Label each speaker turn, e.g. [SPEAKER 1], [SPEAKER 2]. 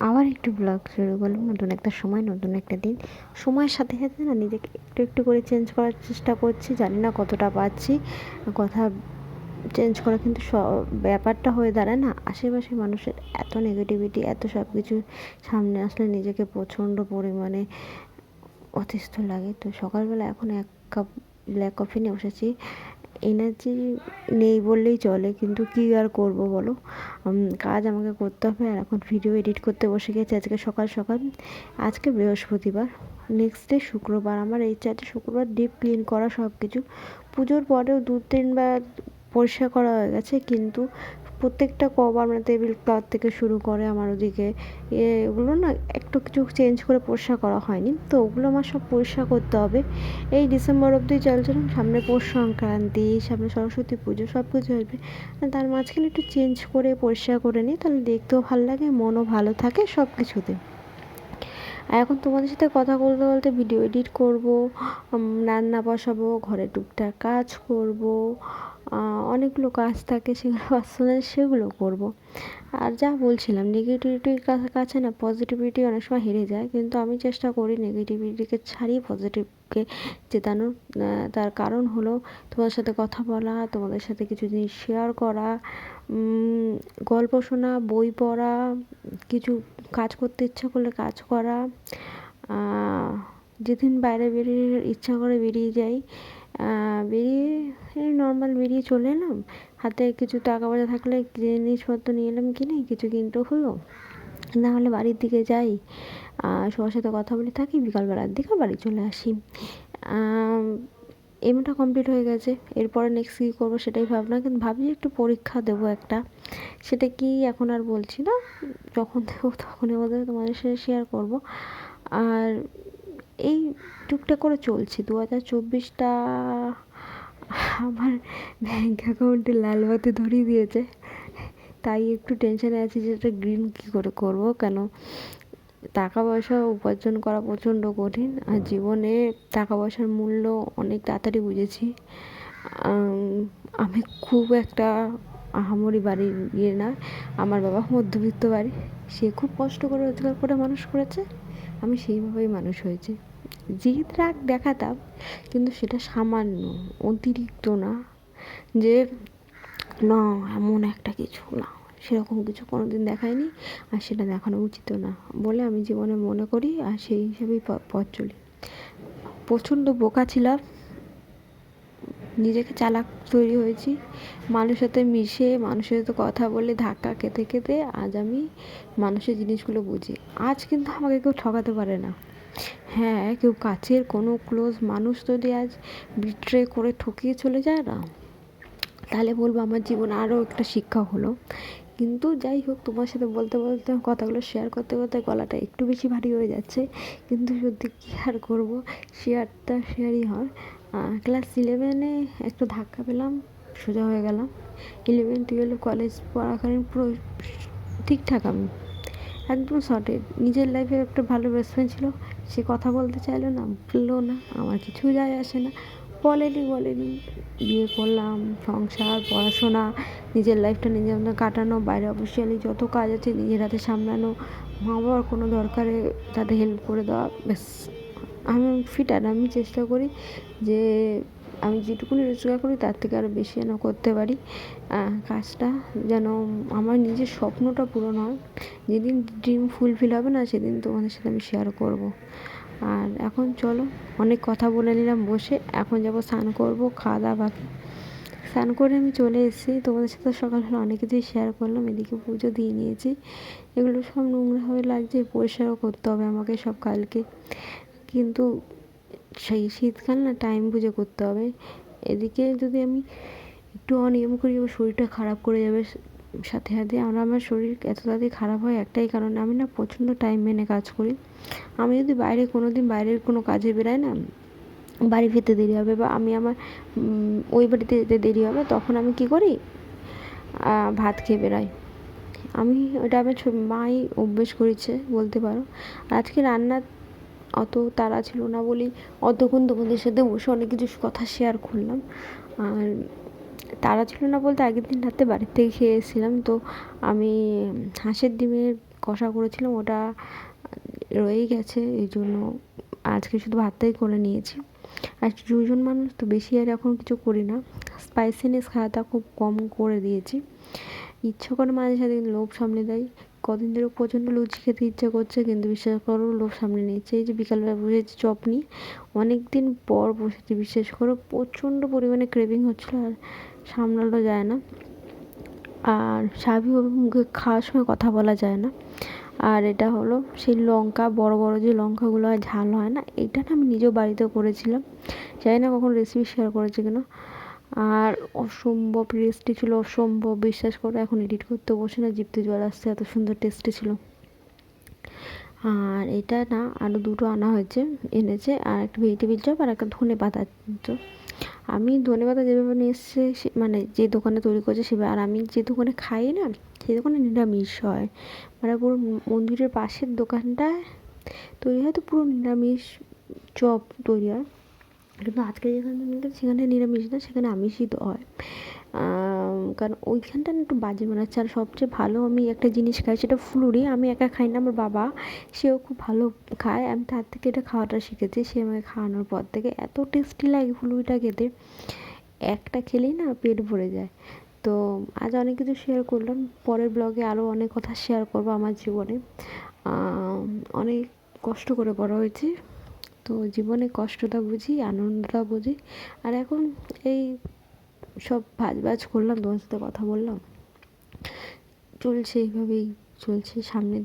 [SPEAKER 1] আবার একটু ব্লগ শুরু করলাম, নতুন একটা সময়, নতুন একটা দিন। সময়ের সাথে সাথে না নিজেকে একটু একটু করে চেঞ্জ করার চেষ্টা করছি, জানি না কতটা পারছি। কথা চেঞ্জ করা কিন্তু স, ব্যাপারটা হয়ে দাঁড়ায় না। আশেপাশে মানুষের এত নেগেটিভিটি এত সব কিছু সামনে আসলে নিজেকে প্রচণ্ড পরিমাণে অতিষ্ঠ লাগে। তো সকালবেলা এখন এক কাপ ব্ল্যাক কফি নিয়ে বসেছি। এনার্জি নেই বললেই চলে, কিন্তু কী আর করব বলো? কাজ আমাকে করতে হবে আর এখন ভিডিও এডিট করতে বসে গেছি আজকে সকাল সকাল। আজকে বৃহস্পতিবার নেক্সট ডে শুক্রবার। আমার এই চারটে শুক্রবার ডিপ ক্লিন করা সব কিছু পুজোর পরেও দু তিনবার পরিষ্কার করা হয়ে গেছে, কিন্তু প্রত্যেকটা কভার মানে টেবিল ক্লথ থেকে শুরু করে আমার ওদিকে এগুলো না একটু কিছু চেঞ্জ করে পরিষ্কার করা হয়নি। তো ওগুলো আমার সব পরিষ্কার করতে হবে। এই ডিসেম্বর অবধি চলছে সামনে পৌষ সংক্রান্তি, সামনে সরস্বতী পুজো সব কিছু আর তার মাঝখানে একটু চেঞ্জ করে পরিষ্কার করে নিই, তাহলে দেখতেও ভালো লাগে, মনও ভালো থাকে সব কিছুতে আর এখন তোমাদের সাথে কথা বলতে বলতে ভিডিও এডিট করব রান্না বসাবো, ঘরে টুকটাক কাজ করব অনেকগুলো কাজ থাকে সেগুলো পার্সোনাল, সেগুলো করব। আর যা বলছিলাম নেগেটিভিটির কাছে না পজিটিভিটি অনেক সময় হেরে যায়, কিন্তু আমি চেষ্টা করি নেগেটিভিটিকে ছাড়িয়ে পজিটিভকে জেতানোর। তার কারণ হলো তোমাদের সাথে কথা বলা, তোমাদের সাথে কিছু জিনিস শেয়ার করা গল্প শোনা, বই পড়া, কিছু কাজ করতে ইচ্ছা করলে কাজ করা। যেদিন বাইরে বেরিয়ে ইচ্ছা করে বেরিয়ে যাই বেরিয়ে নর্মাল বেরিয়ে চলে এলাম। হাতে কিছু টাকা পয়সা থাকলে জিনিসপত্র নিয়ে এলাম কিনে, কিছু কিনতে হলো। না হলে বাড়ির দিকে যাই আর সবার সাথে কথা বলে থাকি, বিকালবেলার দিকে বাড়ি চলে আসি। এমটা কমপ্লিট হয়ে গেছে। এরপরে নেক্সট কী করব সেটাই ভাবনা, কিন্তু ভাবি একটু পরীক্ষা দেবো একটা। সেটা কি এখন আর বলছি না। যখন দেবো তখনই ওদের তোমাদের সাথে শেয়ার করব। আর এই টুকটাক করে চলছে। দু হাজার চব্বিশটা আমার ব্যাঙ্ক অ্যাকাউন্টে লাল বাতি ধরিয়ে দিয়েছে। তাই একটু টেনশানে আছি যে এটা গ্রিন কী করে করব? কেন? টাকা পয়সা উপার্জন করা প্রচণ্ড কঠিন আর জীবনে টাকা পয়সার মূল্য অনেক তাড়াতাড়ি বুঝেছি। আমি খুব একটা আহামরি বাড়ির ইয়ে না, আমার বাবা মধ্যবিত্ত বাড়ি, সে খুব কষ্ট করে রোজগার করে মানুষ করেছে, আমি সেইভাবেই মানুষ হয়েছি। জিদ রাগ দেখাতাম, কিন্তু সেটা সামান্য, অতিরিক্ত না। যে, না, এমন একটা কিছু না, সেরকম কিছু কোনো দিন দেখায়নি, আর সেটা দেখানো উচিত না। বলে আমি জীবনে মনে করি, আর সেই হিসেবেই পথ চলি। প্রচণ্ড বোকা ছিলাম, নিজেকে চালাক তৈরি হয়েছি, মানুষের সাথে মিশে, মানুষের সাথে কথা বলে, ধাক্কা খেতে খেতে আজ আমি মানুষের জিনিসগুলো বুঝি। আজ কিন্তু আমাকে কেউ ঠকাতে পারে না। হ্যাঁ কেউ কাছের কোনো ক্লোজ মানুষ যদি আজ বিট্রে করে ঠকিয়ে চলে যায় না, তাহলে বলব আমার জীবনে আরও একটা শিক্ষা হলো। কিন্তু যাই হোক, তোমার সাথে বলতে বলতে, কথাগুলো শেয়ার করতে করতে গলাটা একটু বেশি ভারী হয়ে যাচ্ছে। কিন্তু সত্যি কী আর করব? শেয়ারটা শেয়ারই হয়। ক্লাস ইলেভেনে একটু ধাক্কা পেলাম, সোজা হয়ে গেলাম। ইলেভেন টুয়েলভ কলেজ পড়াকালীন পুরো ঠিকঠাক আমি একদম সর্টেড নিজের লাইফে একটা ভালো বেস্ট ফ্রেন্ড ছিল, সে কথা বলতে চাইলো না, বলল না, আমার কিছু যায় আসে না। বলেনি বলেনি। বিয়ে করলাম, সংসার, পড়াশোনা, নিজের লাইফটা নিজের মতো কাটানো, বাইরে অফিসিয়ালি যত কাজ আছে নিজের হাতে সামলানো মা বাবার কোনো দরকারে তাদের হেল্প করে দেওয়া, ব্যাস। আমি ফিট আর আমি চেষ্টা করি যে আমি যেটুকুনি রোজগার করি, তার থেকে আরও বেশি যেন করতে পারি। কাজটা যেন আমার নিজের স্বপ্নটা পূরণ হয়। যেদিন ড্রিম ফুলফিল হবে না, সেদিন তোমাদের সাথে আমি শেয়ার করব। আর এখন চলো, অনেক কথা বলে নিলাম বসে। এখন যাব স্নান করব, খাওয়া দাওয়া বাকি। স্নান করে আমি চলে এসেছি। তোমাদের সাথে সকালবেলা অনেক কিছুই শেয়ার করলাম, এদিকে পুজো দিয়ে নিয়েছি। এগুলো সব নোংরাভাবে লাগছে, পরিষ্কারও করতে হবে আমাকে সব কালকে। কিন্তু সেই শীতকাল না টাইম বুঝে করতে হবে। এদিকে যদি আমি একটু অনিয়ম করি, আমার শরীরটা খারাপ করে যাবে, সাথে সাথে আর আমার শরীর এত তাড়াতাড়ি খারাপ হয় একটাই কারণ, আমি না প্রচণ্ড টাইম মেনে কাজ করি। আমি যদি বাইরে কোনো দিন বাইরের কোনো কাজে বেরাই না, বাড়ি ফিরতে দেরি হবে বা আমি আমার ওই বাড়িতে যেতে দেরি হবে, তখন আমি কী করি? ভাত খেয়ে বেরাই। আমি ওটা আমার মাই অভ্যেস করেছে বলতে পারো। আজকে রান্নার অত তারা ছিল না বলেই অতক্ষণ তোমাদের সাথে বসে অনেক কিছু কথা শেয়ার করলাম। আর তারা ছিল না বলতে আগের দিন রাতে বাড়ির থেকে খেয়ে এসেছিলাম। তো আমি হাঁসের ডিমের কষা করেছিলাম, ওটা রয়েই গেছে, এই জন্য আজকে শুধু ভাতটাই করে নিয়েছি। আর দুজন মানুষ তো বেশি আর এখন কিছু করি না। স্পাইসিনেস খাওয়াটা খুব কম করে দিয়েছি। ইচ্ছা করে মাঝে সাঝে লোভ সামনে দেয়। কদিন ধরে প্রচণ্ড লুচি খেতে ইচ্ছা করছে, কিন্তু বিশ্বাস করো, লোভ সামনে নিয়েছে। এই যে বিকালবেলা বসেছি চপ নিয়ে অনেক দিন পর বসেছি, বিশ্বাস করো, প্রচণ্ড পরিমাণে ক্রেভিং হচ্ছিল আর সামলানো যায় না। আর স্বাভাবিকভাবে মুখে খাওয়ার সময় কথা বলা যায় না। আর এটা হলো সেই লঙ্কা, বড় বড় যে লঙ্কাগুলো হয়, ঝাল হয় না এইটা না আমি নিজেও বাড়িতে করেছিলাম। জানি না কখন রেসিপি শেয়ার করেছি কিনা। আর অসম্ভব টেস্টি ছিল, অসম্ভব, বিশ্বাস করো, এখন এডিট করতে বসে না, জিভতে জল আসছে, এত সুন্দর টেস্টি ছিল। আর এটা না আরও দুটো আনা হয়েছে, এনেছে, আর একটা ভেজিটেবিল চপ আর একটা ধনে পাতা চপ। আমি ধনে পাতা যেভাবে নিয়ে এসছে মানে যে দোকানে তৈরি করছে সেভাবে আর আমি যে দোকানে খাই না, সেই দোকানে নিরামিষ হয়। মানে পুরো মন্দিরের পাশের দোকানটায় তৈরি হয়, তো পুরো নিরামিষ চপ তৈরি হয়। কিন্তু আজকে যেখানে নিলাম সেখানে নিরামিষ না, সেখানে আমিষই তো হয় কারণ ওইখানটা একটু বাজে হচ্ছে। আর সবচেয়ে ভালো আমি একটা জিনিস খাই, সেটা ফুলুরি। আমি একা খাই না, আমার বাবা, সেও খুব ভালো খায়। আমি তার থেকে এটা খাওয়াটা শিখেছি। সে আমাকে খাওয়ানোর পর থেকে এত টেস্টি লাগে ফুলুরিটা খেতে। একটা খেলেই না পেট ভরে যায়। তো আজ অনেক কিছু শেয়ার করলাম। পরের ব্লগে আরও অনেক কথা শেয়ার করব আমার জীবনে। অনেক কষ্ট করে বড় হয়েছি। তো জীবনে কষ্টটা বুঝি, আনন্দটা বুঝি। আর এখন এই সব ভাজ ভাজ করলাম, তোমার সাথে কথা বললাম। চলছে এইভাবেই চলছে সামনের